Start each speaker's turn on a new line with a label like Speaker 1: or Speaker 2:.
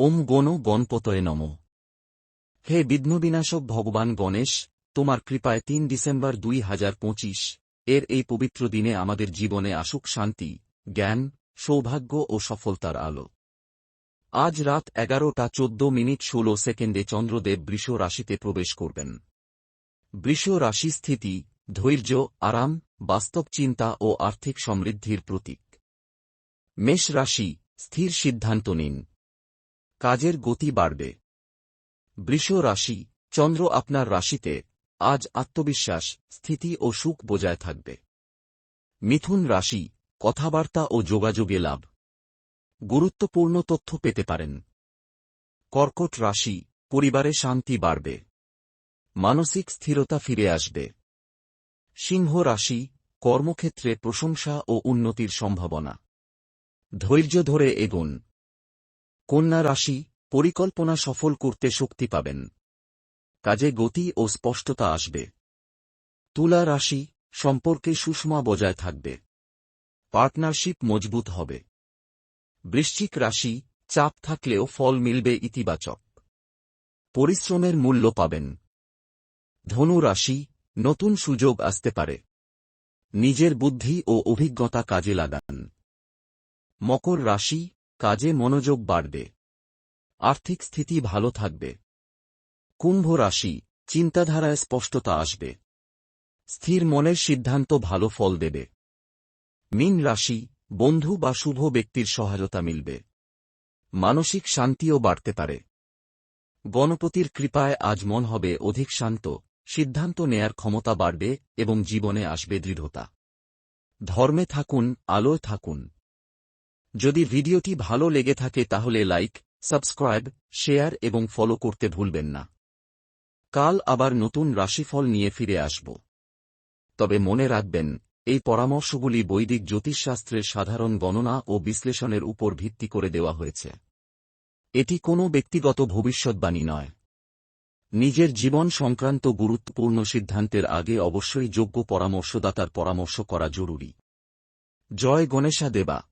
Speaker 1: ওম গণ গণপতয়ে নম। হে বিঘ্নবিনাশক ভগবান গণেশ, তোমার কৃপায় তিন ডিসেম্বর দুই হাজার পঁচিশ, এর এই পবিত্র দিনে আমাদের জীবনে আসুক শান্তি, জ্ঞান, সৌভাগ্য ও সফলতার আলো। আজ রাত এগারোটা চোদ্দ মিনিট ষোলো সেকেন্ডে চন্দ্রদেব বৃষ রাশিতে প্রবেশ করবেন। বৃষ রাশি স্থিতি, ধৈর্য, আরাম, বাস্তব চিন্তা ও আর্থিক সমৃদ্ধির প্রতীক। মেষ রাশি, স্থির সিদ্ধান্ত নিন। কাজের গতি বাড়বে। বৃষ রাশি, চন্দ্র আপনার রাশিতে, আজ আত্মবিশ্বাস, স্থিতি ও সুখ বজায় থাকবে। মিথুন রাশি, কথাবার্তা ও যোগাযোগে লাভ। গুরুত্বপূর্ণ তথ্য পেতে পারেন। কর্কট রাশি, পরিবারে শান্তি বাড়বে। মানসিক স্থিরতা ফিরে আসবে। সিংহ রাশি, কর্মক্ষেত্রে প্রশংসা ও উন্নতির সম্ভাবনা। ধৈর্য ধরে এগোন। কন্যা রাশি পরিকল্পনা সফল করতে শক্তি পাবেন। কাজে গতি ও স্পষ্টতা আসবে। তুলা রাশি সম্পর্কে সুষমা বজায় থাকবে। পার্টনারশিপ মজবুত হবে। বৃশ্চিক রাশি চাপ থাকলেও ফল মিলবে ইতিবাচক। পরিশ্রমের মূল্য পাবেন। ধনু রাশি নতুন সুযোগ আসতে পারে। নিজের বুদ্ধি ও অভিজ্ঞতা কাজে লাগান। মকর রাশি কাজে মনোযোগ বাড়বে। আর্থিক স্থিতি ভালো থাকবে। কুম্ভ রাশি, চিন্তাধারায় স্পষ্টতা আসবে। স্থির মনের সিদ্ধান্ত ভালো ফল দেবে। মীন রাশি, বন্ধু বা শুভ ব্যক্তির সহায়তা মিলবে। মানসিক শান্তিও বাড়তে পারে। গণপতির কৃপায় আজ মন হবে অধিক শান্ত, সিদ্ধান্ত নেয়ার ক্ষমতা বাড়বে এবং জীবনে আসবে দৃঢ়তা। ধর্মে থাকুন, আলোয় থাকুন। যদি ভিডিওটি ভালো লেগে থাকে তাহলে লাইক, সাবস্ক্রাইব, শেয়ার এবং ফলো করতে ভুলবেন না। কাল আবার নতুন রাশিফল নিয়ে ফিরে আসব। তবে মনে রাখবেন, এই পরামর্শগুলি বৈদিক জ্যোতিষশাস্ত্রের সাধারণ গণনা ও বিশ্লেষণের উপর ভিত্তি করে দেওয়া হয়েছে। এটি কোনো ব্যক্তিগত ভবিষ্যৎবাণী নয়। নিজের জীবন সংক্রান্ত গুরুত্বপূর্ণ সিদ্ধান্তের আগে অবশ্যই যোগ্য পরামর্শদাতার পরামর্শ করা জরুরি। জয় গণেশা দেবা।